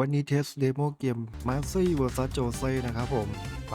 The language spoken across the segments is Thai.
วันนี้เทสเดโมเกมมาซี่เวอร์ซัสโจเซ่นะครับผมไป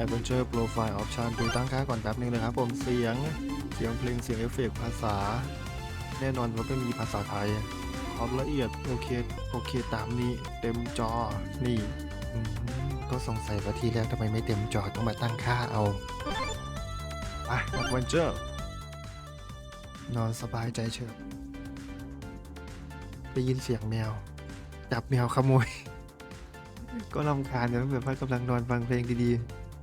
Adventure Profile Option ดูตั้งค่าก่อนแป๊บนึงนะครับผมเสียงเสียงเพลงเสียงเอฟเฟกภาษา แน่นอนว่าไม่มีภาษาไทยความละเอียดโอเคโอเคตามนี้เต็มจอนี่ก็สงสัยว่าทีแรกทำไมไม่เต็มจอต้องมาตั้งค่าเอาไป Adventure นอนสบายใจเฉิบได้ยินเสียงแมว จับแมวขโมย ก็ลำคาญนะแบบว่ากำลังนอนฟังเพลงดี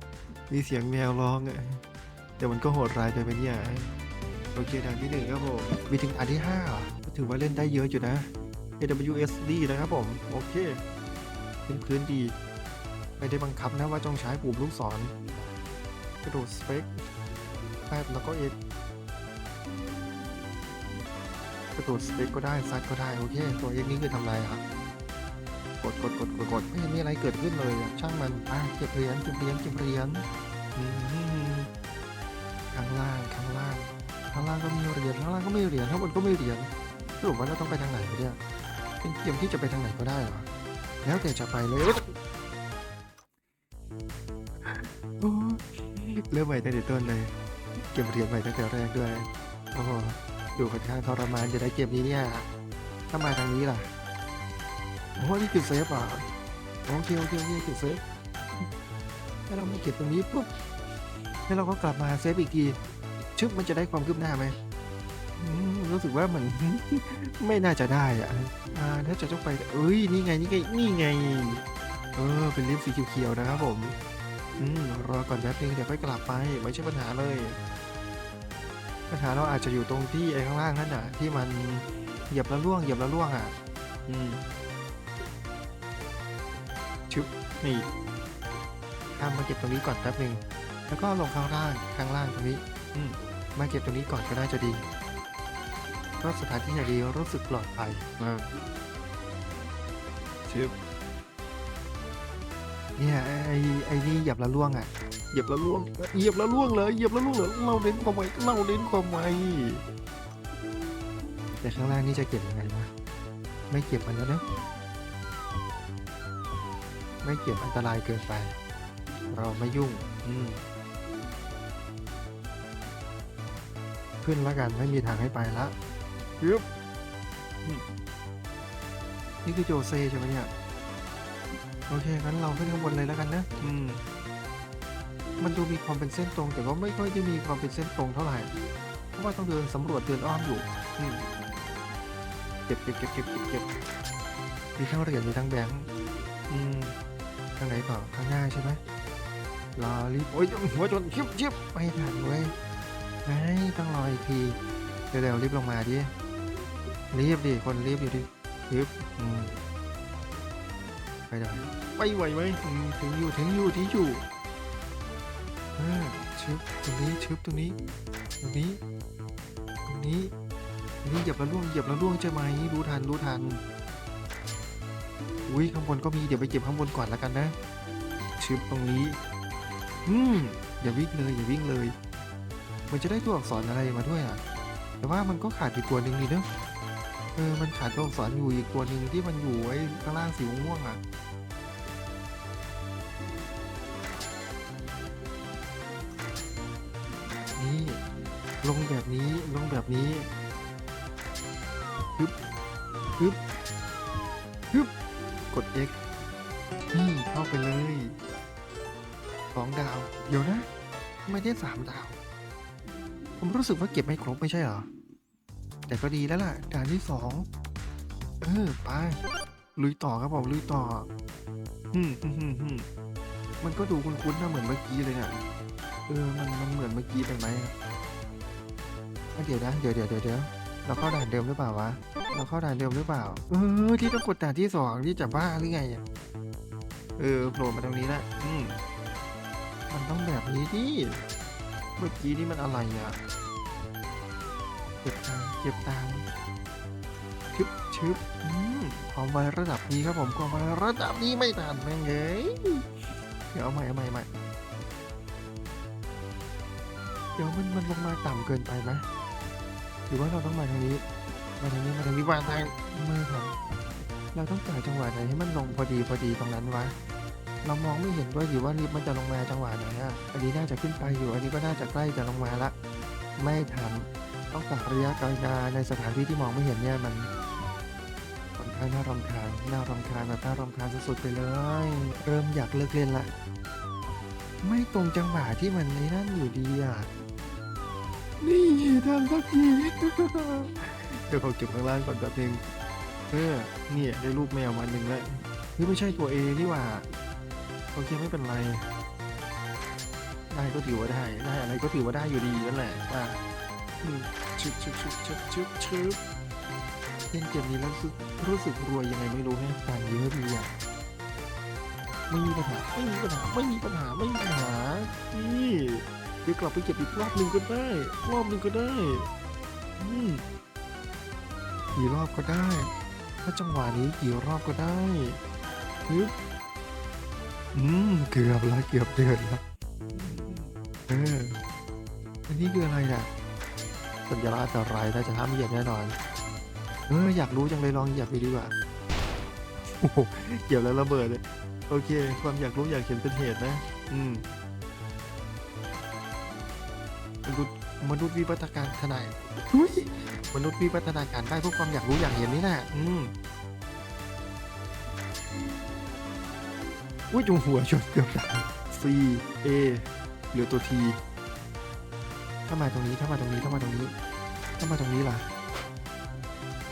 ๆ มีเสียงแมวร้องอะแต่มันก็โหดร้ายไปไหมเนี่ยโอเคด่านที่หนึ่งครับผมมีถึงอันที่ห้าถือว่าเล่นได้เยอะอยู่นะ AWSD นะครับผม โอเคพื้นพื้นดีไม่ได้บังคับนะว่าจงใช้ปุ่มลูกศรกระโดดสเปคแปดแล้วก็เอกกระโดดสเปคก็ได้ซัดก็ได้ โอเค ตัวเอกนี่คือทำไรครับ กดกดกดกดกดไม่เห็นมีอะไรเกิดขึ้นเลยช่างมันอะเก็บเหรียญเก็บเหรียญเก็บเหรียญข้างล่างข้างล่างข้างล่างก็มีเหรียญข้างล่างก็ไมีเหรียญข้างบนก็ไมีเหรียญสรุปว่าเราต้องไปทางไหนเนี่ยเป็นเกมที่จะไปทางไหนก็ได้เหรอแล้วแต่จะไปเลยโอ้ยเริ่มใหม่ตั้งแต่ต้นเลยเก็บเหรียญใหม่ตั้งแต่แรกด้วยโอ้โหดูค่อนข้างทรมานจะได้เกมนี้เนี่ยถ้ามาทางนี้ล่ะ โอ้โหนี่คือเซฟอะโอเคโอเคโอเคคือเซฟถ้เราไม่เก็บตรงนี้ปุ๊บแล้วเราก็กลับมาเซฟอีกทีชึบมันจะได้ความคืบหน้าไหมอืมรู้สึกว่ามันไม่น่าจะได้อะอ่าถ้าจะต้องไปเอ้ยนี่ไงนี่ไงนี่ไงเออเป็นลิฟต์สีเขียวๆนะครับผมอืมรอก่อนแป๊บนึงเดี๋ยวค่อยกลับไปไม่ใช่ปัญหาเลย ปัญหาเราอาจจะอยู่ตรงที่ไอ้ข้างล่างนั่นน่ะ ที่มันเหยียบแล้วล่วงเหยียบแล้วล่วงอะ อืม นี่ข้ามมาเก็บตรงนี้ก่อนแป๊บหนึ่งแล้วก็ลงข้างล่างข้างล่างตรงนี้ อืมมาเก็บตรงนี้ก่อนก็น่าจะดีก็สถานที่ไหนดีรู้สึกปลอดภัยอ่าชึบเนี่ยไอ้ไอ้ไอ้นี่เหยียบแล้วล่วงอะเหยียบแล้วล่วงเหยียบแล้วล่วงเลยเหยียบแล้วล่วงเลยเราเน้นความไวเราเน้นความไวแต่ข้างล่างนี่จะเก็บยังไงวะไม่เก็บมันแล้วนะ ไม่เกี่ยวอันตรายเกินไป เราไม่ยุ่ง อืม ขึ้นล้วกันไม่มีทางให้ไปละยึบนี่คือโจเซใช่ไหมเนี่ย โอเคงั้นเราขึ้นข้างบนเลยแล้วกันนะอืมมันดูมีความเป็นเส้นตรง แต่ว่าไม่ค่อยจะมีความเป็นเส้นตรงเท่าไหร่ เพราะว่าต้องเดินสำรวจเดินอ้อมอยู่เก็บเก็บเก็บเก็บเก็บเก็บมีทั้งเหรียญมีทั้งแบงค์อืมางไหนต่อข้างหน้าใช่ไหมรอรีบโอ้ยหัวจนชิบชิบไม่ทันเว้ยไงต้องรออีกทีเดี๋ยวๆรีบลงมาดิรีบดิคนรีบอยู่ดิรีบอืมไปหน่อยไปไหวไหมอืมถึงอยู่ถึงอยู่ที่อยู่เออชึบตรงนี้ชึบตรงนี้ตรงนี้ตรงนี้ตรงนี้เหยียบแล้วล่วงเหยียบแล้วล่วงใช่ไหมรู้ทันรู้ทัน อุ้ยข้างบนก็มีเดี๋ยวไปเก็บข้างบนก่อนแล้วกันนะชึบตรงนี้ อืมอย่าวิ่งเลยอย่าวิ่งเลย มันจะได้ตัวอักษรอะไรมาด้วยอะ แต่ว่ามันก็ขาดอีกตัวหนึ่งนี่เนอะเออมันขาดตัวอักษรอยู่อีกตัวหนึ่งที่มันอยู่ไว้ข้างล่างสีม่วงอะนี่ลงแบบนี้ลงแบบนี้ฮึบฮึบฮึบ กด X นี่เข้าไปเลยสองดาว เดี๋ยวนะทำไมได้สามดาว ผมรู้สึกว่าเก็บไม่ครบไม่ใช่เหรอ แต่ก็ดีแล้วล่ะ ด่านที่สอง เออ ไป ลุยต่อครับผมลุยต่อฮึมฮึมฮึมฮึมมันก็ดูคุ้นๆนะเหมือนเมื่อกี้เลยเนี่ยเออ มันมันเหมือนเมื่อกี้ไปไหมเดี๋ยวนะ เดี๋ยวเดี๋ยวเดี๋ยว เราเข้าด่านเดิมหรือเปล่าวะ เราเข้าด่านเดิมหรือเปล่า เออที่ต้องกดด่านที่สองที่จะบ้าหรือไงเออโผล่มาตรงนี้ละอืมมันต้องแบบนี้ดิ เมื่อกี้นี่มันอะไรอะ เก็บตังเก็บตังชึบชึบอืมความไวระดับนี้ครับผมความไวระดับนี้ไม่ทันแม่งเอ้ยเดี๋ยวเอาใหม่เอาใหม่ใหม่เดี๋ยวมันมันลงมาต่ำเกินไปไหม หรือว่าเราต้องมาทางนี้ มาทางนี้มาทางนี้วางทางไม่ทันเราต้องจ่ายจังหวะไหนให้มันลงพอดีพอดีตรงนั้นวะเรามองไม่เห็นด้วยอยู่ว่าลิฟต์มันจะลงมาจังหวะไหนอะอันนี้น่าจะขึ้นไปอยู่ อันนี้ก็น่าจะใกล้จะลงมาละ ไม่ทันต้องตัดระยะไกลนาในสถานที่ที่มองไม่เห็นเนี่ยมันค่อนข้างน่ารำคาญน่ารำคาญแบบน่ารำคาญสุดๆไปเลย เริ่มอยากเลิกเล่นละ ไม่ตรงจังหวะที่มันในนั่นอยู่ดีอะ นี่ทำสักทีเดี๋ยวเขอเก็บข้างล่างก่อนแป๊บนึงเออเนี่ยได้รูปแมวมาหนึ่งแล้วนี่ไม่ใช่ตัวเอนี่หว่าโอเคไม่เป็นไร ได้ก็ถือว่าได้ได้อะไรก็ถือว่าได้อยู่ดีนั่นแหละว่าชึบชึบชึบชึบชึบชึบเล่นเกมนี้แล้วรู้สึกรู้สึกรวยยังไงไม่รู้แฮะตังเยอะดีอะไม่มีปัญหาไม่มีปัญหาไม่มีปัญหาไม่มีปัญหานี่ เดี๋ยวกลับไปเก็บอีกรอบหนึ่งก็ได้ รอบหนึ่งก็ได้อืมกี่รอบก็ได้ ถ้าจังหวะนี้กี่รอบก็ได้ฮึบอืมเกือบล้วเกือบเดือนล้วเอออันนี้คืออะไรน่ะสัญลักษณ์อะไรน่าจะห้ามเหยียบแน่นอน เอออยากรู้จังเลยลองเหยียบไปดีกว่าโอ้โหเหยียบแล้วระเบิดเลย โอเค ความอยากรู้อยากเห็นเป็นเหตุนะ อืม ษย์มนุษย์วิวัฒนาการขนาดอุ้ยมนุษย์วิวัฒนาการได้เพวกความอยากรู้อยากเห็นนี่แหละอืมอุ้ยจุงหัวชนเกือบตาย C A เหลือตัว T ถ้ามาตรงนี้ถ้ามาตรงนี้ถ้ามาตรงนี้ถ้ามาตรงนี้ล่ะ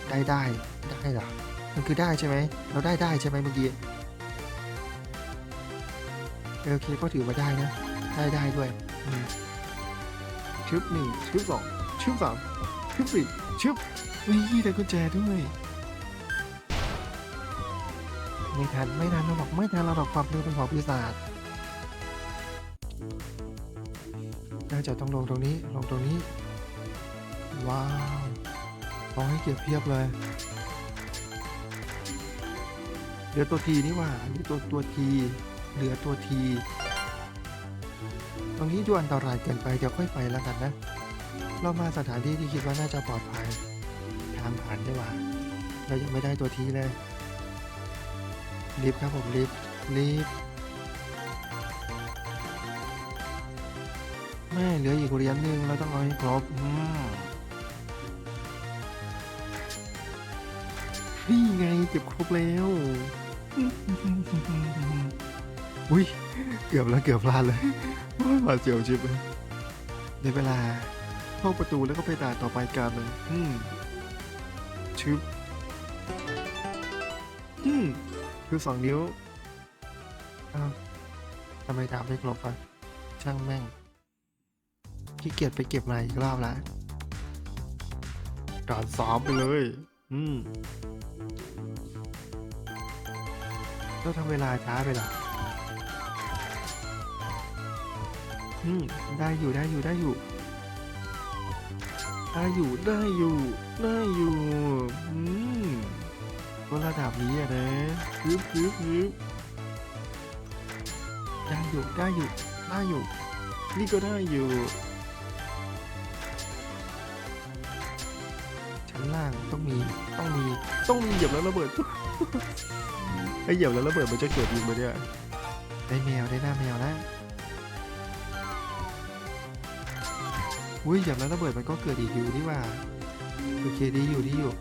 ได้ได้ได้เหรอมันคือได้ใช่ไหมเราได้ได้ใช่ไหมเมื่อกี้เออโอเคก็ถือว่าได้นะ ได้ได้ด้วยอืม ชึบหนึ่งชึบสองชึบสามชึบสี่ชึบนี่ได้กุญแจด้วยไม่ทันไม่ทันเราหรอกไม่ทันเราหรอกความเร็วเป็นของปีศาจน่าจะต้องลงตรงนี้ลงตรงนี้ ว้าวของให้เก็บเพียบเลยเหลือตัวทีนี่ว่าเหลือตัวตัวทีเหลือตัวที ตรงนี้ดูอันตรายเกินไปเดี๋ยวค่อยไปแล้วกันนะ เรามาสถานที่ที่คิดว่าน่าจะปลอดภัย ทางผ่านได้ว่าเรายังไม่ได้ตัวทีเลยลิฟต์ครับผมลิฟต์ลิฟต์แม่เหลืออีกเหรียญหนึ่งเราต้องเอาให้ครบอืมนี่ไงเก็บครบแล้ว อุ้ยเกือบแล้วเกือบพลาดเลยโอ้ยหวาเสียวชิบเลยในเวลาเข้าประตูแล้วก็ไปด่านต่อไปกันเลยอืมชึบอืมคือสองนิ้วอ้าวทำไมดาบไม่ครบอะช่างแม่งขี้เกียจไปเก็บมาอีกรอบละด่านสามไปเลย อืมก็ทำเวลาช้าไปละอื มได้อยู่ได้อยู่ได้อยู่ ได้อยู่ได้อยู่ได้อยู่อืมก็ระดับนี้อะนะฮึบฮึบฮึบได้อยู่ได้อยู่ได้อยู่ นี่ก็ได้อยู่ชั้นล่างต้องมีต้องมีต้องมีเหยียบแล้วระเบิดไอเหยียบแล้วระเบิดมันจะเกิดอีกไหมเนี่ยได้แมวได้หน้าแมวนะ อุ้ยเหยียบแล้วระเบิดมันก็เกิดอีกอยู่นี่ว่าโอเคดีอยู่ดีอยู่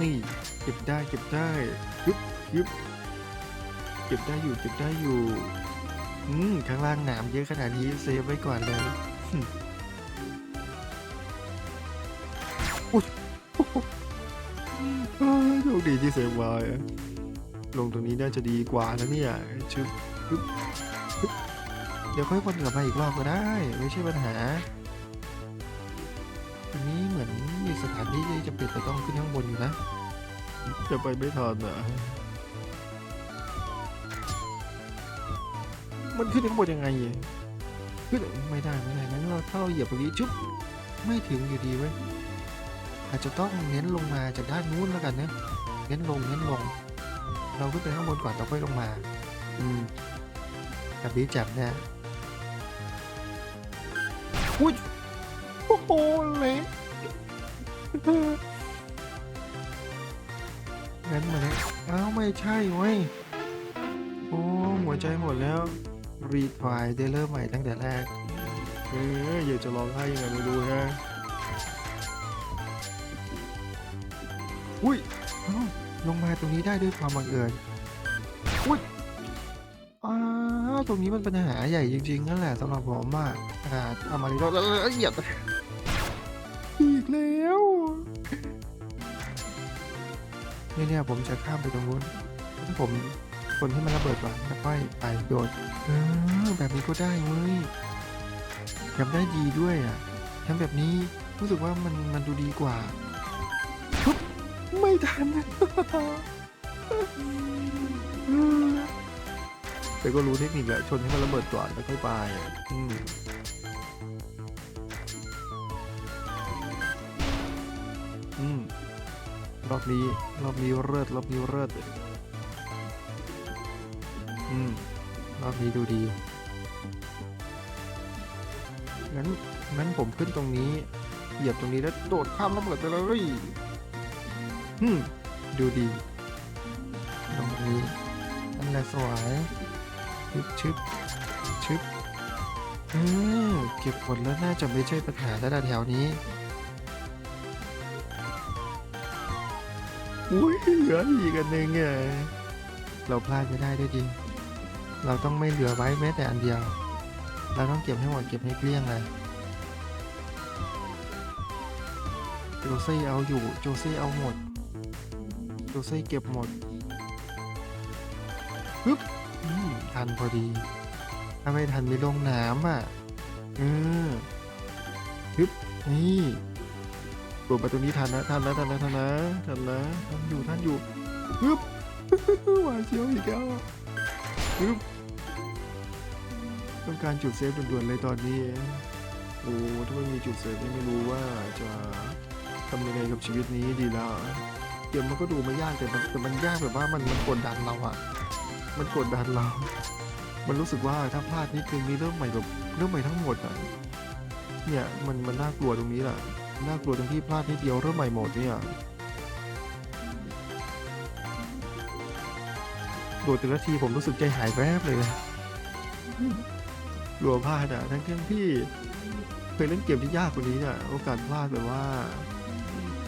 นี่เก็บได้เก็บได้ยึบยึบเก็บได้อยู่เก็บได้อยู่อืมข้างล่างหนามเยอะขนาดนี้เซฟไว้ก่อนเลยอุ๊ยโอ้โหอ้าวโชคดีที่เซฟไว้ลงตรงนี้น่าจะดีกว่านะเนี่ยชึบยึบ ดี๋ยวค่อยวนกลับมาอีกรอบก็ได้ ไม่ใช่ปัญหา อันนี้เหมือนมีสถานที่ที่จะเป็นจะต้องขึ้นข้างบนอยู่นะ จะไปไม่ทันอะมันขึ้นข้างบนยังไงอะขึ้นไม่ได้ไม่ได้งั้นเราถ้าเราเหยียบตรงนี้จุ๊บไม่ถึงอยู่ดีเว้ยอาจจะต้องเน้นลงมาจากด้านนู้นแล้วกันนะเน้นลงเน้นลง เราขึ้นไปข้างบนก่อนเราค่อยลงมา อืมแบบนี้จับเนี่ย อุ้ยโอ้โหเละงั้นมาเนี่ยอ้าวไม่ใช่เว้ยโอ้หัวใจหมดแล้วรีทรายได้เริ่มใหม่ตั้งแต่แรกเอออยากจะร้องไห้ยังไงไม่รู้ฮะอุ้ยลงมาตรงนี้ได้ด้วยความบังเอิญอุ้ยอ้าวตรงนี้มันปัญหาใหญ่จริงๆนั่นแหละสำหรับผมอะ อ่าอามาริโดเออเหยียบอีกแล้วเนี่ยเนี่ยผมจะข้ามไปตรงนู้นถ้าผมคนที่มันระเบิดก่อนแล้วค่อยไปโดนเออแบบนี้ก็ได้เว้ยทำได้ดีด้วยอะทำแบบนี้รู้สึกว่ามันมันดูดีกว่าไม่ทันแต่ก็รู้เทคนิคแหละชนให้มันระเบิดก่อนแล้วค่อยไปอะอืม รอบนี้รอบนี้เลิศรอบนี้เลิศอืมรอบนี้ดูดีงั้นงั้นผมขึ้นตรงนี้ เหยียบตรงนี้แล้วโดดข้ามระเบิดไปเลยอืมดูดีตรงนี้นั่นแหละสวยชึบชึบชึบอืมเก็บผลแล้วน่าจะไม่ใช่ปัญหาแล้วล่ะแถวนี้ อุ้ยเหลืออีกอันหนึ่งอะเราพลาดไม่ได้ด้วยจริงเราต้องไม่เหลือไว้แม้แต่อันเดียว เราต้องเก็บให้หมดเก็บให้เกลี้ยงเลยโจเซ่เอาอยู่โจเซ่เอาหมดโจเซ่เก็บหมดปึ๊บทันพอดี ถ้าไม่ทันมีลงน้ำอะเออปึ๊บนี่ โดดไปตรงนี้ทันนะทันนะทันนะทันนะทันนะทันอยู่ทันอยู่ปึ๊บหวาเสียวอีกแล้วปึ๊บต้องการจุดเซฟด่วนๆเลยตอนนี้โอ้ถ้าไม่มีจุดเซฟไม่รู้ว่าจะทำยังไงกับชีวิตนี้ดีแล้วเกมมันก็ดูไม่ยากแต่มันแต่มันยากแบบว่ามันมันกดดันเราอะมันกดดันเรา มันรู้สึกว่าถ้าพลาดนิดนึงนี่เริ่มใหม่แบบเริ่มใหม่ทั้งหมดอะเนี่ยมันมันน่ากลัวตรงนี้แหละ น่ากลัวตรงที่พลาดนิดเดียวเริ่มใหม่หมดเนี่ยโดดแต่ละทีผมรู้สึกใจหายแวบเลยกลัวพลาดอะทั้งทั้งที่ เคยเล่นเกมที่ยากกว่านี้เนี่ยโอกาสพลาดแบบว่า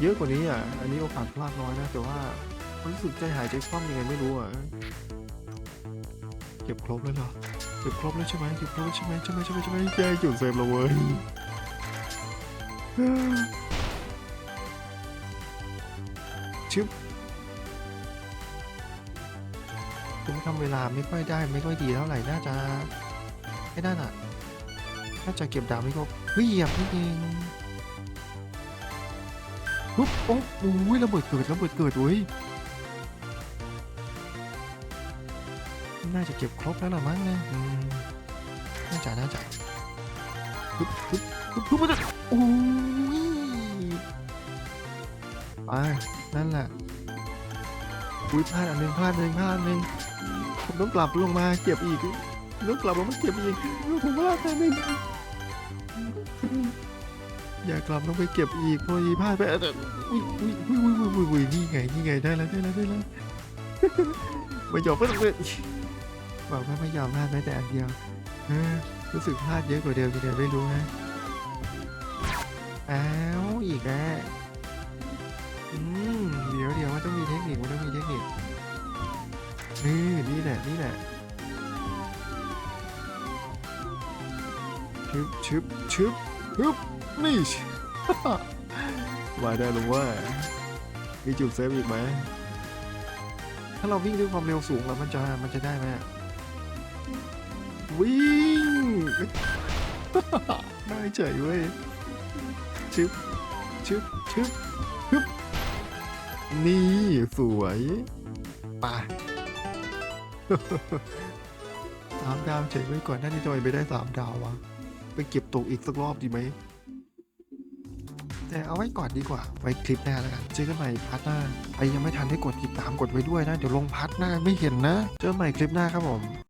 เยอะกว่านี้อะ อันนี้โอกาสพลาดน้อยนะ แต่ว่ารู้สึกใจหายใจคว่ำยังไงไม่รู้อะ เก็บครบแล้วเหรอ เก็บครบแล้วใช่ไหมเก็บครบแล้วใช่ไหมใช่ไหมใช่ไหมใช่ไหมแกจุดเซฟแล้วเว้ย ชึบผมทำเวลาไม่ค่อยได้ไม่ค่อยดีเท่าไหร่น่าจะไม่ได้น่ะน่าจะเก็บดาวไม่ครบเฮ้ยเหยียบนิดนึงปุ๊บโอ้โหระเบิดเกิดระเบิดเกิดเว้ยน่าจะเก็บครบแล้วละมั้งนะน่าจะน่าจะปึ๊บปึ๊บปึ๊บปึ๊บปึ๊บโอ้ ไปนั่นแหละอุ้ยพลาดอันหนึ่งพลาดอันหนึ่งพลาดหนึ่งผมต้องกลับลงมาเก็บอีกต้องกลับลงมาเก็บอีกผมพลาดอันหนึ่งอย่ากลับลงไปเก็บอีกพอดีพลาดไปอุ้ยอุ้ยอุ้ยอุ้ยอุ้ยอุ้ยอุ้ยนี่ไงนี่ไงได้แล้วได้แล้วได้แล้วไม่ยอมไม่ต้องเลยบอกว่าไม่ยอมพลาดแม้แต่อันเดียวรู้สึกพลาดเยอะกว่าเดิมยังไงไม่รู้นะอ้าวอีกแล้ว อืมเดี๋ยวเดี๋ยวมันต้องมีเทคนิคมันต้องมีเทคนิคนี่นี่แหละนี่แหละชึบชึบชึบฮึบนี่ มาได้หรือว่ามีจุดเซฟอีกไหมถ้าเราวิ่งด้วยความเร็วสูงแล้วมันจะมันจะได้ไหมวิ่งได้เฉยเว้ยชึบชึบชึบฮึบ นี่สวยป่ะสามดาวเฉยไว้ก่อนหน้านี้ทำไมไม่ได้สามดาววะ ไปเก็บตกอีกสักรอบดีไหม แต่เอาไว้ก่อนดีกว่า ไว้คลิปหน้าแล้วกัน เจอกันใหม่พาร์ทหน้าใครยังไม่ทันได้กดติดตามกดไว้ด้วยนะ เดี๋ยวลงพาร์ทหน้าไม่เห็นนะ เจอใหม่คลิปหน้าครับผม